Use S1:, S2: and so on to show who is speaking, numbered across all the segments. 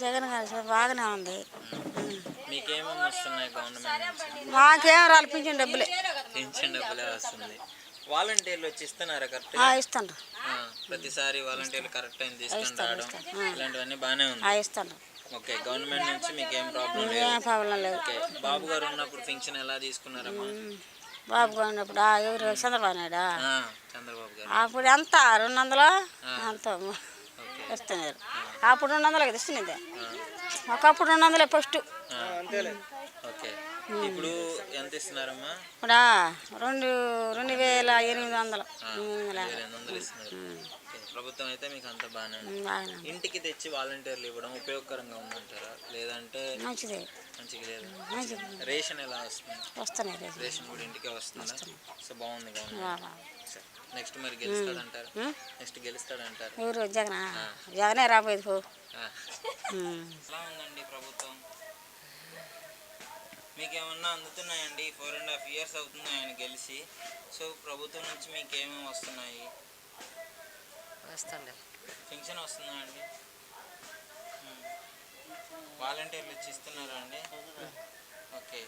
S1: జగన్ గారు బాగానే ఉంది.
S2: మీకేమేమి వస్తున్నాయి గవర్నమెంట్
S1: మాకేం రాలి పింఛన్ డబ్బులే.
S2: పెన్షన్ డబ్బులే వస్తుంది. వాలంటీర్లు వచ్చి ఇస్తున్నారా కరెక్ట్
S1: ఆ, ఇస్తాండ్రు
S2: ప్రతిసారి వాలంటీర్లు కరెక్ట్ టైం తీసుకొని
S1: ఇస్తాను,
S2: రావడం.
S1: ఇస్తాను. ఆ.
S2: ఇలాంటివన్నీ బాగానే ఉంది. ఓకే గవర్నమెంట్ నుంచి మీకు ఏం ప్రాబ్లం లేదు.
S1: ఏం ప్రాబ్లం లేదు.
S2: ఓకే బాబు గారు ఉన్నప్పుడు పెన్షన్ ఎలా తీసుకున్నారమ్మా?
S1: బాబు గారు ఉన్నప్పుడు ఎవరు చంద్రబాబు నాయుడా?
S2: చంద్రబాబు గారు.
S1: అప్పుడు ఎంత? రెండు వందలు? అంత ఇస్తున్నారు అప్పుడు రెండు వందలు కదా ఇస్తున్నది ఒకప్పుడు రెండు వందలే ఫస్ట్.
S2: ఓకే. ఇప్పుడు ఎంత ఇస్తున్నారమ్మా
S1: ఇప్పుడు రెండు రెండు వేల ఎనిమిది వందలు.
S2: ప్రభుత్వం అయితే మీకు అంత బాగానే. ఇంటికి తెచ్చి వాలంటీర్లు ఇవ్వడం ఉపయోగకరంగా ఉందంటారా? లేదంటే
S1: మంచిదే.
S2: మంచిగా లేదు?
S1: మంచిది.
S2: రేషన్ ఎలా వస్తుంది?
S1: వస్తున్నాయి
S2: రేషన్. కూడా ఇంటికే వస్తుందా? సో బాగుంది గవర్నమెంట్
S1: వా.
S2: నెక్స్ట్ మరి గెలుస్తాడంటారు? నెక్స్ట్ గెలుస్తాడంటారు.
S1: ఎవరు? జగన్? జగనే రాబోయేది పో.
S2: ఎలా ఉందండి ప్రభుత్వం? మీకు ఏమన్నా అందుతున్నాయండి ఫోర్ అండ్ హాఫ్ ఇయర్స్ అవుతుంది ఆయన గెలిచి. సో ప్రభుత్వం నుంచి మీకు ఏమేమి వస్తున్నాయి?
S3: వస్తుండే.
S2: పెన్షన్ వస్తుందా అండి. వాలంటీర్లు ఇచ్చి ఇస్తున్నారా అండి? ఓకే.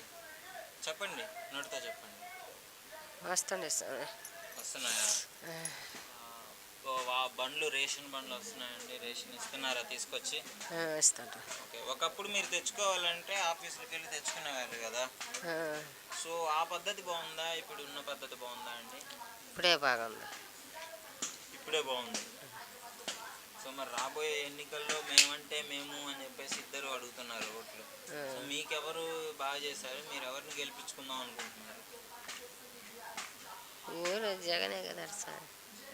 S2: చెప్పండి. నోటితో చెప్పండి.
S3: వస్తుండే.
S2: వస్తున్నాయా? బండ్లు రేషన్ బండ్లు వస్తున్నాయండి. రేషన్ ఇస్తున్నారా తీసుకొచ్చి? ఓకే ఒకప్పుడు మీరు తెచ్చుకోవాలంటే ఆఫీసులకు వెళ్ళి తెచ్చుకునేవారు కదా. సో ఆ పద్ధతి బాగుందా? ఇప్పుడు ఉన్న పద్ధతి బాగుందా అండి?
S3: ఇప్పుడే బాగుంది.
S2: ఇప్పుడే బాగుంది. సో మరి రాబోయే ఎన్నికల్లో మేమంటే మేము అని చెప్పేసి ఇద్దరు అడుగుతున్నారు ఓట్లు. సో మీకెవరు బాగా చేశారు? మీరు ఎవరిని గెలిపించుకుందాం అనుకుంటున్నారు?
S3: ఊరు జగనే కదా సార్.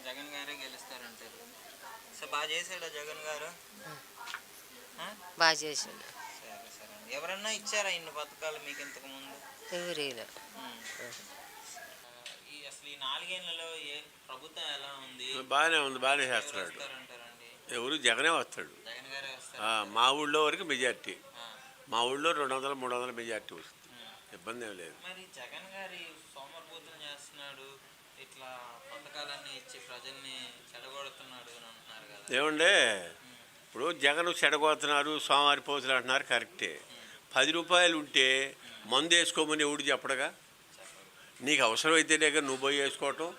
S2: జగన్ గారే గెలుస్తారంటారు. సో బాగా చేశాడా జగన్ గారు? ఆ?
S3: బాగా చేసిండు.
S2: సరే సరే అండి. ఎవరన్నా ఇచ్చారా ఇన్ని పథకాలు మీకు ఇంతకు ముందు?
S3: ఎవరిలో.
S2: ఈ అసలు ఈ నాలుగేళ్ళలో ఏ ప్రభుత్వం ఎలా ఉంది?
S4: బాగానే ఉంది బాగానే
S2: ఎవరు
S4: చేస్తున్నాడు.
S2: వస్తారంటారండి?
S4: ఎవరు? జగనే వస్తాడు.
S2: జగన్ గారే వస్తారు?
S4: ఆ, మా ఊళ్ళో వరకు మెజార్టీ. మా ఊళ్ళో రెండు వందల మూడు వందల మెజార్టీ వస్తుంది. ఇబ్బంది ఏం లేదు.
S2: మరి జగన్ గారి సోమర్భూతం చేస్తున్నాడు. ఇట్లా పథకాలన్నీ ఇచ్చి ప్రజల్ని చెడగొడుతున్నాడు అని అంటున్నారు కదా.
S4: ఏమండే? ఇప్పుడు జగన్ చెడగొడుతున్నారు సోమవారి పోతులు అంటున్నారు కరెక్టే. పది రూపాయలు ఉంటే మందు వేసుకోమని ఎవడు చెప్పడగా? నీకు అవసరమైతేనేగా నువ్వు పోయి వేసుకోవటం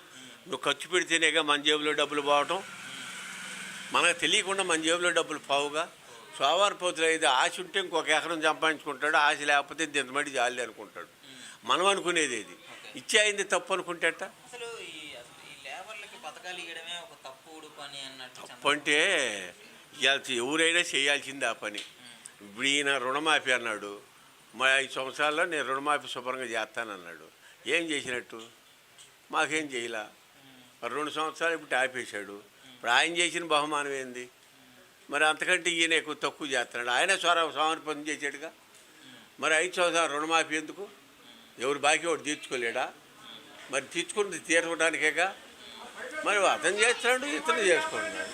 S4: నువ్వు ఖర్చు పెడితేనేగా మన జేబులో డబ్బులు పోవటం. మనకు తెలియకుండా మన జేబులో డబ్బులు పోవుగా? సోమవారి పోతులు అయితే ఆశ ఉంటే ఇంకొక ఎకరం సంపాదించుకుంటాడు ఆశ లేకపోతే ఇంతమడి జాలి అనుకుంటాడు. మనం అనుకునేది ఇది ఇచ్చే అయింది తప్పు అనుకుంటేట?
S2: ఇవ్వడమే ఒక తప్పుడు పని అన్నట్టు
S4: తప్పు అంటే ఎవరైనా చేయాల్సింది ఆ పని. ఇప్పుడు ఈయన రుణమాఫీ అన్నాడు. మా ఐదు సంవత్సరాల్లో నేను రుణమాఫీ శుభ్రంగా చేస్తానన్నాడు. ఏం చేసినట్టు? మాకేం చేయలా? మరి రెండు సంవత్సరాలు ఇప్పుడు ఆపేశాడు. ఇప్పుడు ఆయన చేసిన బహుమానం ఏంది? మరి అంతకంటే ఈయన ఎక్కువ తక్కువ చేస్తున్నాడు. ఆయన స్వర పని చేసాడుగా మరి ఐదు సంవత్సరాలు రుణమాఫీ ఎందుకు? ఎవరు బాకీ వాడు తీర్చుకోలేడా? మరి తీర్చుకుని తీర్చడానికేగా? మరి అతను చేస్తున్నాడు ఇతను చేసుకుంటున్నాడు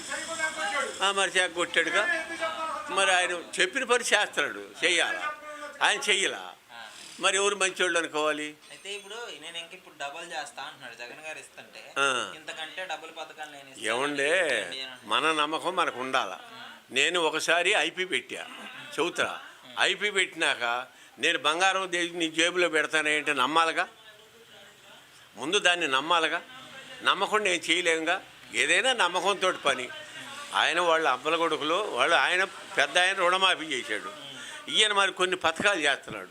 S4: ఆ, మరి కొట్టాడుగా. మరి ఆయన చెప్పిన పని చేస్తున్నాడు చెయ్యాలా ఆయన చెయ్యలా? మరి ఎవరు మంచివాళ్ళు అనుకోవాలి?
S2: అయితే ఇప్పుడు నేను ఇంక ఇప్పుడు డబల్ చేస్తా అంటున్నాడు జగన్ గారు ఇస్తుంటే. ఇంతకంటే డబుల్ పథకాలు నేను.
S4: ఏమండే. మన నమ్మకం మనకు ఉండాలా? నేను ఒకసారి ఐపీ పెట్టా. చెబుతా. ఐపీ పెట్టినాక నేను బంగారం నీ జేబులో పెడతానంటే నమ్మాలిగా? ముందు దాన్ని నమ్మాలిగా? నమ్మకం నేను చేయలేముగా ఏదైనా నమ్మకంతో పని. ఆయన వాళ్ళ అబ్బల కొడుకులు వాళ్ళు ఆయన పెద్ద ఆయన రుణమాఫీ చేశాడు. ఈయన మరి కొన్ని పథకాలు చేస్తున్నాడు.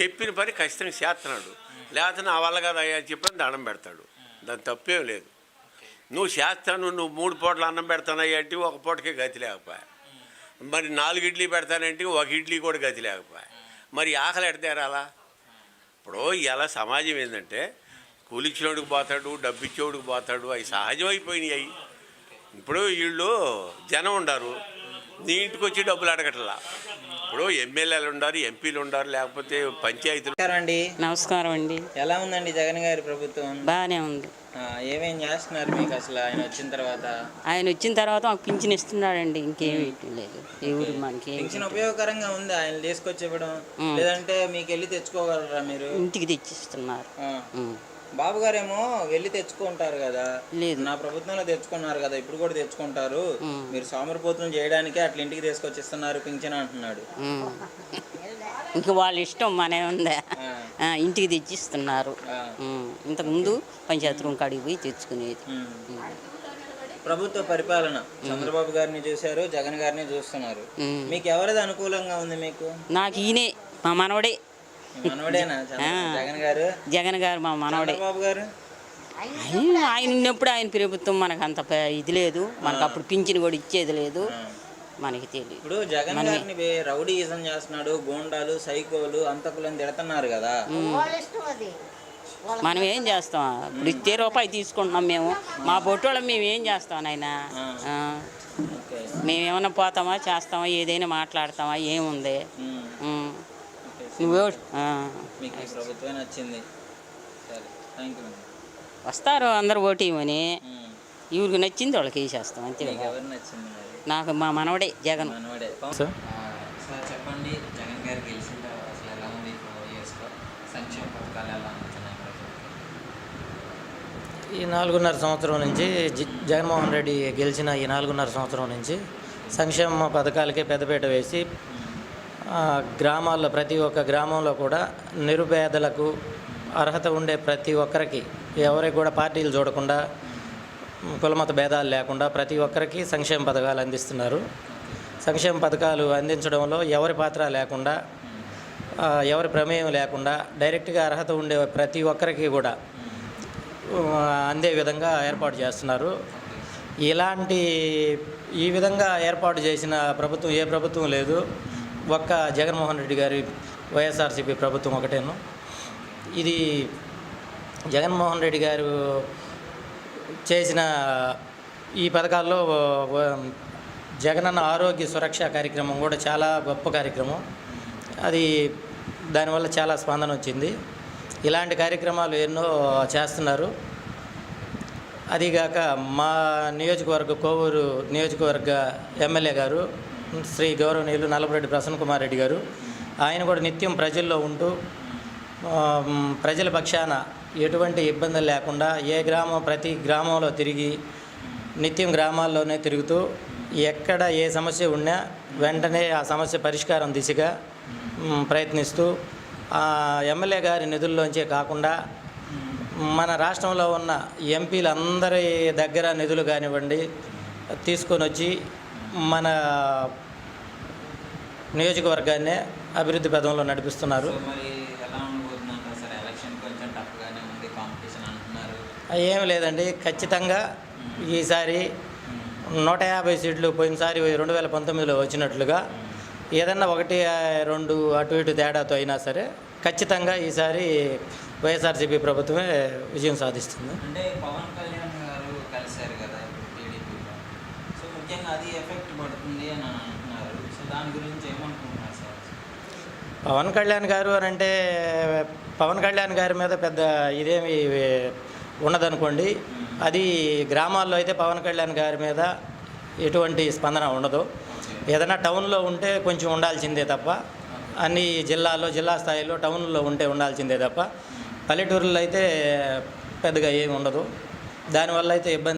S4: చెప్పిన పని ఖచ్చితంగా చేస్తున్నాడు. లేకపోతే నా వల్ల కదా అయ్యా అని చెప్పని దండం పెడతాడు. దాని తప్పేం లేదు. నువ్వు చేస్తాను నువ్వు మూడు పూటలు అన్నం పెడతానయ్యా అంటే ఒక పూటకే గతి లేకపోయా? మరి నాలుగు ఇడ్లీ పెడతానంటే ఒక ఇడ్లీ కూడా గతి లేకపోయా? మరి ఆకలి ఎడతేరాలా ఇప్పుడు ఇలా సమాజం ఏంటంటే కూలిచ్చినోడికి పోతాడు డబ్బు ఇచ్చేవాడికి పోతాడు అవి సహజం అయిపోయినాయి అవి. ఇప్పుడు వీళ్ళు జనం ఉండారు. నీ ఇంటికి వచ్చి డబ్బులు అడగట్లా. ఇప్పుడు ఎమ్మెల్యేలు ఉండారు ఎంపీలు ఉండారు లేకపోతే పంచాయతీలు.
S2: నమస్కారం అండి.
S1: నమస్కారం అండి.
S2: ఎలా ఉందండి జగన్ గారి ప్రభుత్వం?
S1: బాగానే ఉంది.
S2: ఆ, ఏమేం చేస్తున్నారు మీకు అసలు ఆయన వచ్చిన తర్వాత?
S1: ఆయన వచ్చిన తర్వాత మాకు పింఛన్ ఇస్తున్నాడండి ఇంకేమి లేదు. ఎవరు మనకి
S2: పెన్షన్ ఉపయోగకరంగా ఉంది? ఆయన తీసుకొచ్చి ఇవ్వడం? లేదంటే మీకు వెళ్ళి తెచ్చుకోగలరా మీరు?
S1: ఇంటికి తెచ్చిస్తున్నారు.
S2: బాబు గారేమో వెళ్ళి తెచ్చుకుంటారు కదా.
S1: లేదు.
S2: నా ప్రభుత్వంలో తెచ్చుకున్నారు కదా ఇప్పుడు కూడా తెచ్చుకుంటారు. మీరు సోమరిపోతులు చేయడానికే అట్లా ఇంటికి తీసుకొచ్చిస్తున్నారు పింఛన్ అంటున్నాడు.
S1: ఇంక వాళ్ళ ఇష్టం మనే ఉందా? ఇంటికి తెచ్చిస్తున్నారు. ఇంతకుముందు పంచాయతీ రూమ్ కాడికి పోయి తెచ్చుకునేది.
S2: ప్రభుత్వ పరిపాలన. చంద్రబాబు గారిని చూశారు జగన్ గారిని చూస్తున్నారు. మీకు ఎవరిది అనుకూలంగా ఉంది మీకు?
S1: నాకు ఈయనే మా మనవడే.
S2: జగన్ గారు?
S1: జగన్ గారు మా మనవడే. ఆయన ఆయన ఉన్నప్పుడు ఆయన ప్రభుత్వం మనకు అంత ఇది లేదు. మనకు అప్పుడు పింఛన్ కూడా ఇచ్చేది లేదు. మనకి తెలియదు
S2: ఇప్పుడు జగన్ గారిని రౌడీయిజం చేస్తున్నాడు గోండాలు సైకోలు అంతకులని తిడుతున్నారు కదా.
S1: మనం ఏం చేస్తాం? ఇప్పుడు ఇచ్చే రూపాయి తీసుకుంటున్నాం మేము. మా బొట్టోళ్ళం మేము ఏం చేస్తాం నాయన?
S2: ఓకే.
S1: మేము ఏమైనా పోతామా చేస్తామా ఏదైనా మాట్లాడతామా ఏముంది
S2: ఉమ్.
S1: ఉమ్.
S2: ఓకే.
S1: నువ్వు ఆ.
S2: నచ్చింది. సరే
S1: వస్తారు అందరు
S2: ఓటీమని
S1: ఇవికి నచ్చింది వాళ్ళకి వేసేస్తాం అంతే
S2: నచ్చింది
S1: నాకు మా మనవడే జగన్.
S2: మనవడే. చెప్పండి జగన్ గారు గెలిచిన
S5: ఈ నాలుగున్నర సంవత్సరం నుంచి జగన్మోహన్ రెడ్డి గెలిచిన ఈ నాలుగున్నర సంవత్సరం నుంచి సంక్షేమ పథకాలకే పెద్దపీట వేసి గ్రామాల్లో ప్రతి ఒక్క గ్రామంలో కూడా నిరుపేదలకు అర్హత ఉండే ప్రతి ఒక్కరికి ఎవరికి కూడా పార్టీలు చూడకుండా కులమత భేదాలు లేకుండా ప్రతి ఒక్కరికి సంక్షేమ పథకాలు అందిస్తున్నారు. సంక్షేమ పథకాలు అందించడంలో ఎవరి పాత్ర లేకుండా ఎవరి ప్రమేయం లేకుండా డైరెక్ట్గా అర్హత ఉండే ప్రతి ఒక్కరికి కూడా అందే విధంగా ఏర్పాటు చేస్తున్నారు. ఇలాంటి ఈ విధంగా ఏర్పాటు చేసిన ప్రభుత్వం ఏ ప్రభుత్వం లేదు. ఒక్క జగన్మోహన్ రెడ్డి గారి వైఎస్ఆర్సీపీ ప్రభుత్వం ఒకటేను. ఇది జగన్మోహన్ రెడ్డి గారు చేసిన ఈ పథకాల్లో జగనన్న ఆరోగ్య సురక్ష కార్యక్రమం కూడా చాలా గొప్ప కార్యక్రమం. అది దానివల్ల చాలా స్పందన వచ్చింది. ఇలాంటి కార్యక్రమాలు ఎన్నో చేస్తున్నారు. అదిగాక మా నియోజకవర్గ కోవూరు నియోజకవర్గ ఎమ్మెల్యే గారు శ్రీ గౌరవనీయులు నల్లపురెడ్డి ప్రసన్న కుమార్ రెడ్డి గారు. ఆయన కూడా నిత్యం ప్రజల్లో ఉంటూ ప్రజల పక్షాన ఎటువంటి ఇబ్బందులు లేకుండా ఏ గ్రామం ప్రతి గ్రామంలో తిరిగి నిత్యం గ్రామాల్లోనే తిరుగుతూ ఎక్కడ ఏ సమస్య ఉన్నా వెంటనే ఆ సమస్య పరిష్కారం దిశగా ప్రయత్నిస్తూ ఎమ్మెల్యే గారి నిధుల్లోంచే కాకుండా మన రాష్ట్రంలో ఉన్న ఎంపీలందరి దగ్గర నిధులు కానివ్వండి తీసుకొని వచ్చి మన నియోజకవర్గాన్నే అభివృద్ధి పదంలో నడిపిస్తున్నారు. ఏం లేదండి ఖచ్చితంగా ఈసారి నూట యాభై సీట్లు పోయినసారి రెండు వేల పంతొమ్మిదిలో వచ్చినట్లుగా ఏదన్నా ఒకటి రెండు అటు ఇటు తేడాతో అయినా సరే ఖచ్చితంగా ఈసారి వైఎస్ఆర్సీపీ ప్రభుత్వమే విజయం సాధిస్తుంది.
S2: అంటే పవన్ కళ్యాణ్ గారు కలిశారు కదా ముఖ్యంగా అది ఎఫెక్ట్ పడుతుంది అని అంటున్నారు. సో దాని గురించి ఏమనుకుంటున్నారు సార్?
S5: పవన్ కళ్యాణ్ గారు అని అంటే పవన్ కళ్యాణ్ గారి మీద పెద్ద ఇదేమి ఉండదనుకోండి అది గ్రామాల్లో అయితే పవన్ కళ్యాణ్ గారి మీద ఎటువంటి స్పందన ఉండదు. ఏదైనా టౌన్లో ఉంటే కొంచెం ఉండాల్సిందే తప్ప అన్ని జిల్లాలో జిల్లా స్థాయిలో టౌన్లో ఉంటే ఉండాల్సిందే తప్ప పల్లెటూరులో అయితే పెద్దగా ఏమి ఉండదు. దానివల్ల అయితే ఇబ్బంది